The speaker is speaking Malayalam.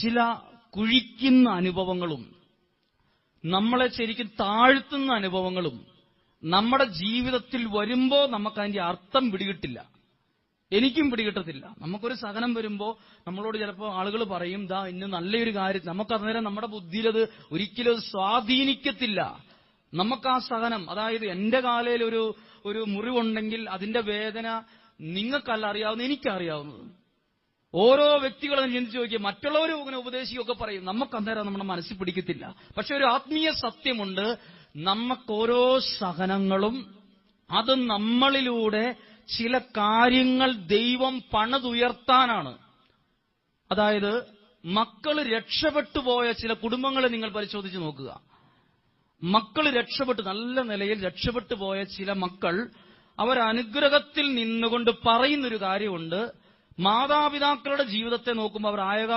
ചില കുഴിക്കുന്ന അനുഭവങ്ങളും നമ്മളെ ശരിക്കും താഴ്ത്തുന്ന അനുഭവങ്ങളും നമ്മുടെ ജീവിതത്തിൽ വരുമ്പോൾ നമുക്ക് അതിന്റെ അർത്ഥം പിടികിട്ടില്ല. എനിക്കും പിടികിട്ടത്തില്ല. നമുക്കൊരു സഹനം വരുമ്പോൾ നമ്മളോട് ചിലപ്പോൾ ആളുകൾ പറയും ദാ ഇന്ന് നല്ലൊരു കാര്യം. നമുക്ക് അന്നേരം നമ്മുടെ ബുദ്ധിയിൽ അത് ഒരിക്കലും സ്വാധീനിക്കത്തില്ല. നമുക്ക് ആ സഹനം അതായത് എന്റെ കാലയിൽ ഒരു ഒരു മുറിവുണ്ടെങ്കിൽ അതിന്റെ വേദന നിങ്ങൾക്കല്ല അറിയാവുന്ന എനിക്കറിയാവുന്നത്. ഓരോ വ്യക്തികളും ചിന്തിച്ചു നോക്കിയാൽ മറ്റുള്ളവർ ഇങ്ങനെ ഉപദേശിക്കുകയൊക്കെ പറയും. നമുക്ക് അന്നേരം നമ്മുടെ മനസ്സിൽ പിടിക്കത്തില്ല. പക്ഷെ ഒരു ആത്മീയ സത്യമുണ്ട്. നമുക്ക് ഓരോ സഹനങ്ങളും അത് നമ്മളിലൂടെ ചില കാര്യങ്ങൾ ദൈവം പണിതുയർത്താനാണ്. അതായത് മക്കൾ രക്ഷപ്പെട്ടു പോയ ചില കുടുംബങ്ങളെ നിങ്ങൾ പരിശോധിച്ച് നോക്കുക. മക്കൾ രക്ഷപ്പെട്ടു നല്ല നിലയിൽ രക്ഷപ്പെട്ടു പോയ ചില മക്കൾ അവരനുഗ്രഹത്തിൽ നിന്നുകൊണ്ട് പറയുന്നൊരു കാര്യമുണ്ട്. മാതാപിതാക്കളുടെ ജീവിതത്തെ നോക്കുമ്പോൾ അവർ